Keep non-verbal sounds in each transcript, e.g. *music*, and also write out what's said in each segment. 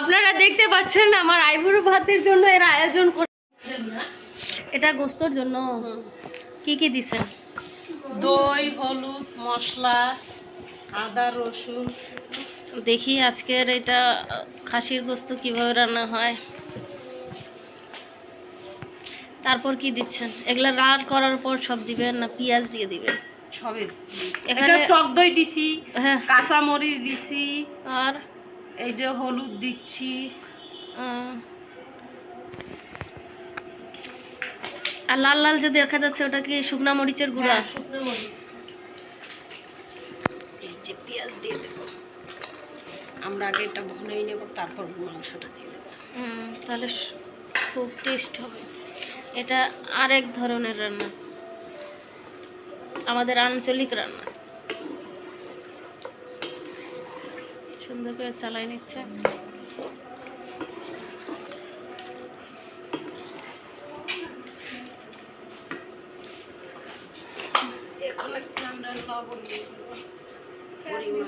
আপনারা দেখতে পাচ্ছেন আমার আইবুড়ো ভাতের জন্য এর আয়োজন করে এটা গোস্তর জন্য? কি কি দিছেন? দই হলুদ মশলা আদা রসুন। দেখি আজকের এটা খাসির গোস্ত কীভাবে রান্না হয়। তারপর কি দিচ্ছেন? এগুলা রান করার পর সব দিবেন না পেঁয়াজ দিয়ে দিবেন? সবই এখানে- টক দই দিছি হ্যাঁ। কাঁচা মরিচ দিছি। আর এই যে হলুদ দিচ্ছি আর লাল লাল যে দেখা যাচ্ছে ওটা কি শুকনা মরিচের গুঁড়া? হ্যাঁ, শুকনো মরিচ। এই যে পেঁয়াজ দিয়ে দেবো। আমরা আগে এটা ভুনেই নেব তারপর মাংসটা দিয়ে দেবো। তাহলে খুব টেস্ট হবে। এটা আরেক ধরনের রান্না। আমাদের আঞ্চলিক রান্না। সুন্দর করে চালাই নিচ্ছে।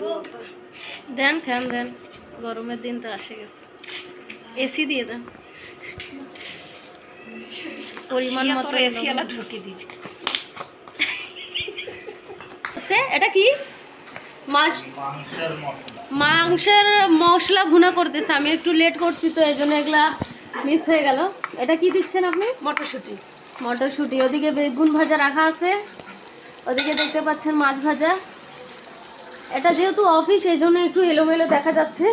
মতো। দেন ফ্যান দেন গরমের দিন তো আসে গেছে। এসি দিয়ে দেন। পরিমাণ মতো তোরা এসিয়ালা ঢুকে দিবি। এটা কি? মাছ মাংসের মশলা ভুনা করতেছে। আমি একটু লেট করছি তো এই জন্য এগুলা মিস হয়ে গেল। এটা কি দিচ্ছেন আপনি? মটরশুঁটি। মটরশুঁটি। ওদিকে বেগুন ভাজা রাখা আছে। ওদিকে দেখতে পাচ্ছেন মাছ ভাজা। এটা যেহেতু অফিস এই জন্য একটু এলোমেলো দেখা যাচ্ছে।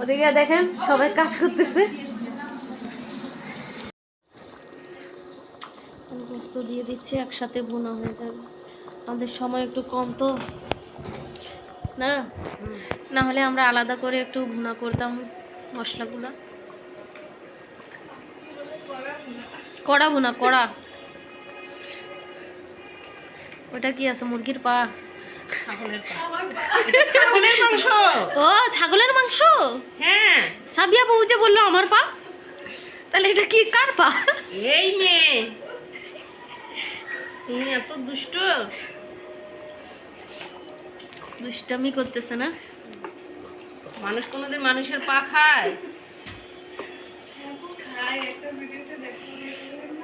ওদিকে দেখেন সবাই কাজ করতেছে। গোস্ত দিয়ে দিচ্ছে একসাথে বোনা হয়ে যাবে। আমাদের সময় একটু কম তো। না? না হলে আমরা আলাদা করে একটু ভুনা করতাম মশলাগুলো। কড়া ভুনা কড়া। ওটা কি আছে মুরগির পা? ছাগলের পা। এটা ছাগলের মাংস। ও ছাগলের মাংস? হ্যাঁ। সাবিয়া বউ যে বলল আমার পা? তাহলে এটা কি কার পা? এই মেয়ে। এত দুষ্ট। দুষ্টামি করতেছে না? মানুষ কোনোদিন মানুষের পা খায়?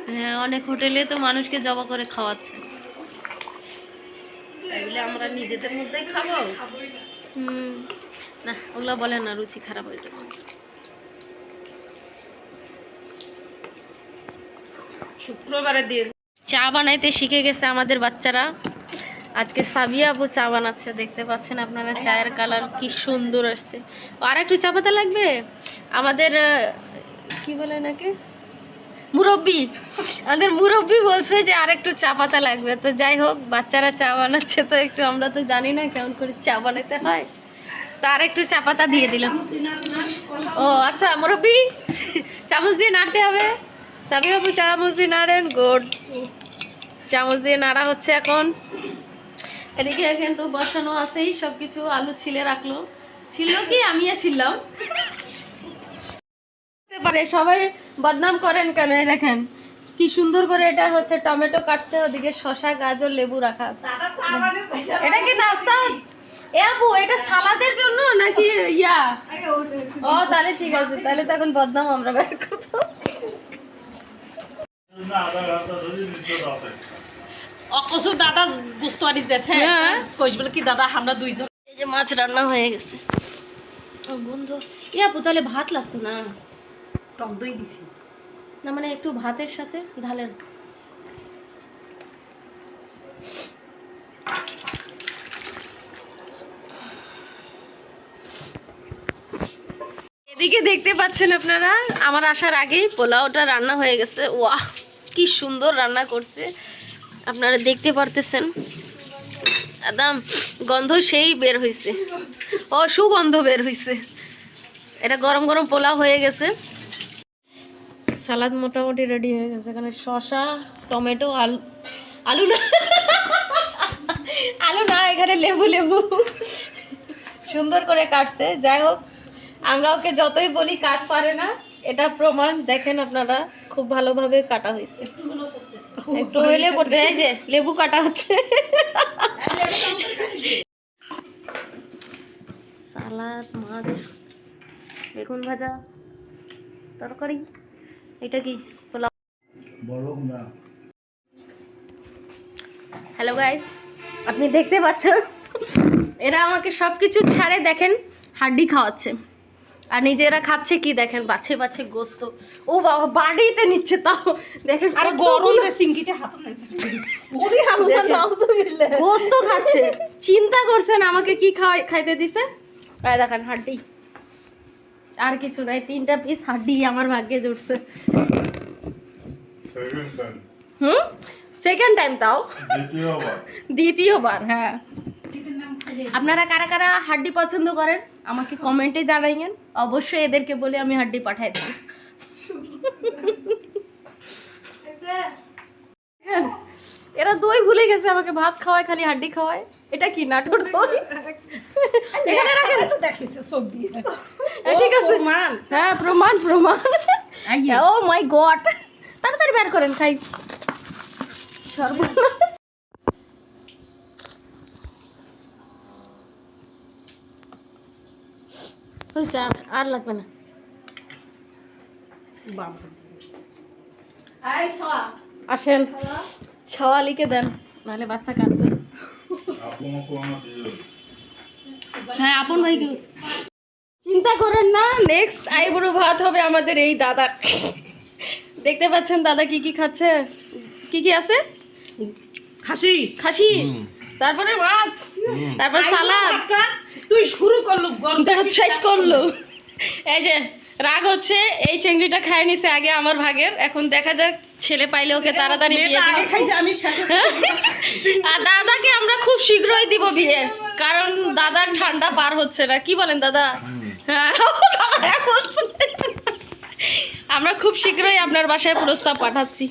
হ্যাঁ অনেক হোটেলে তো মানুষকে জবা করে খাওয়াচ্ছে। তাই বলে আমরা নিজেদের মধ্যেই খাব? হুম না ওগুলো বলে না রুচি খারাপ হয়ে যাবে শুক্রবারের দিন। চা বানাইতে শিখে গেছে আমাদের বাচ্চারা। আজকে সাবিয়া আপু চা বানাচ্ছে, দেখতে পাচ্ছেন আপনারা চায়ের কালার কি সুন্দর আসছে। আর একটু চা পাতা লাগবে? আমাদের কি বলে নাকি মুরব্বি। আমাদের মুরব্বি বলছে যে আর একটু চা পাতা লাগবে। তো যাই হোক, বাচ্চারা চা বানাচ্ছে, তো একটু আমরা তো জানি না কেমন করে চা বানাতে হয়। তো আর একটু চা পাতা দিয়ে দিলাম। ও আচ্ছা মুরব্বি, চামচ দিয়ে নাড়তে হবে। সাবি বাবু চামচ দিয়ে নাড়েন, গুড। চামচ দিয়ে নাড়া হচ্ছে এখন। এদিকে কিন্তু বসানো আছেই সব কিছু আলু ছিলে রাখল। ছিল কি? আমি ছিলাম সবাই বদনাম করেন কেন? দেখেন, কি সুন্দর করে এটা হচ্ছে টমেটো কাটছে, ওদিকে শশা গাজর, লেবু রাখা এটা কি নাস্তা? এ আপু, এটা সালাদের জন্য নাকি ইয়া? ও, তাহলে ঠিক আছে, তাহলে তো এখন বদনাম আমরা বের করতে অকসু দাদা বুঝতে পারি হ্যাঁ। কইস বলে কি দাদা আমরা দুইজন এই যে মাছ রান্না হয়ে গেছে। ও গন্ধ। ই আপু তাহলে ভাত লাগতো না? টক দই দিছি। না মানে একটু ভাতের সাথে ঢালেন এদিকে দেখতে পাচ্ছেন আপনারা? আমার আসার আগেই পোলাওটা রান্না হয়ে গেছে। ওয়াহ কি সুন্দর রান্না করছে। আপনারা দেখতে পারতেছেন। একদম গন্ধ সেই বের হয়েছে ও, সুগন্ধ বের হয়েছে এটা গরম গরম পোলাও হয়ে গেছে। সালাদ মোটামুটি রেডি হয়ে গেছে। এখানে শসা, টমেটো, আলু আলু না। আলু না, এখানে লেবু লেবু। সুন্দর করে কাটছে। যাই হোক, আমরা ওকে যতই বলি, কাজ পারে না। এটা প্রমাণ, দেখেন আপনারা, খুব ভালোভাবে কাটা হয়েছে একটু হইলে করতে এই যে লেবু কাটা হচ্ছে। সালাদ মাছ বেগুন ভাজা তরকারি এটা কি? পোলাও। হ্যালো গাইস আপনি দেখতে পাচ্ছেন? এরা আমাকে সব কিছু ছাড়ে দেখেন হাড্ডি খাওয়াচ্ছে। আর নিজেরা খাচ্ছে কি দেখেন বাছে বাছে গোস্ত। ও বাবা বাড়িতে নিচ্ছে তাও। দেখেন আরে গরম যে সিঙ্গিটা হাতে ওরে আল্লাহ নাউজুবিল্লাহ। গোস্ত খাচ্ছে। চিন্তা করছেন আমাকে কি খাওয়াই খাইতে দিছে? এই দেখেন হাড্ডি। আর কিছু নাই তিনটা পিস হাড্ডি আমার ভাগ্যে জুটছে। হুম? সেকেন্ড টাইম তাও? দ্বিতীয়বার। দ্বিতীয়বার হ্যাঁ। আপনারা কারা কারা হাড্ডি পছন্দ করেন? আমাকে কমেন্টে জানাইয়েন। অবশ্যই এদেরকে বলে আমি হাড্ডি পাঠাই দেব। হ্যাঁ, এরা দই ভুলে গেছে আমাকে ভাত খাওয়ায় খালি হাড্ডি খাওয়ায়। এটা কি নাটোর দই? এখানে রাখেন। তো দেখিস সব দিয়ে ঠিক আছে। মান হ্যাঁ প্রমাণ প্রমাণ। আইয়া। ও মাই গড তাড়াতাড়ি বের করেন খাই। সর্বনাশ হয়েছে আর- আর লাগবে না। আসেন। ছওয়ালিকে দেন নাহলে বাচ্চা কাঁদবে। হ্যাঁ আপন ভাই চিন্তা করেন না নেক্সট আইবুড়ো ভাত হবে আমাদের এই দাদা দেখতে পাচ্ছেন দাদা কি কি খাচ্ছে? কি কি আছে? খাসি। খাসি? তারপরে মাছ তারপর সালাদ। তুই শুরু করলু শেষ করল। এই যে রাগ হচ্ছে এই চিংড়িটা খায় নিছে আগে আমার ভাগের। এখন দেখা যাক ছেলে পাইলে ওকে তাড়াতাড়ি বিয়ে আমি আর দাদাকে আমরা খুব শীঘ্রই দিব বিয়ে কারণ দাদার ঠান্ডা পার হচ্ছে না। কি বলেন দাদা? হ্যাঁ দাদা *laughs* আমরা খুব শীঘ্রই আপনার বাসায় প্রস্তাব পাঠাচ্ছি।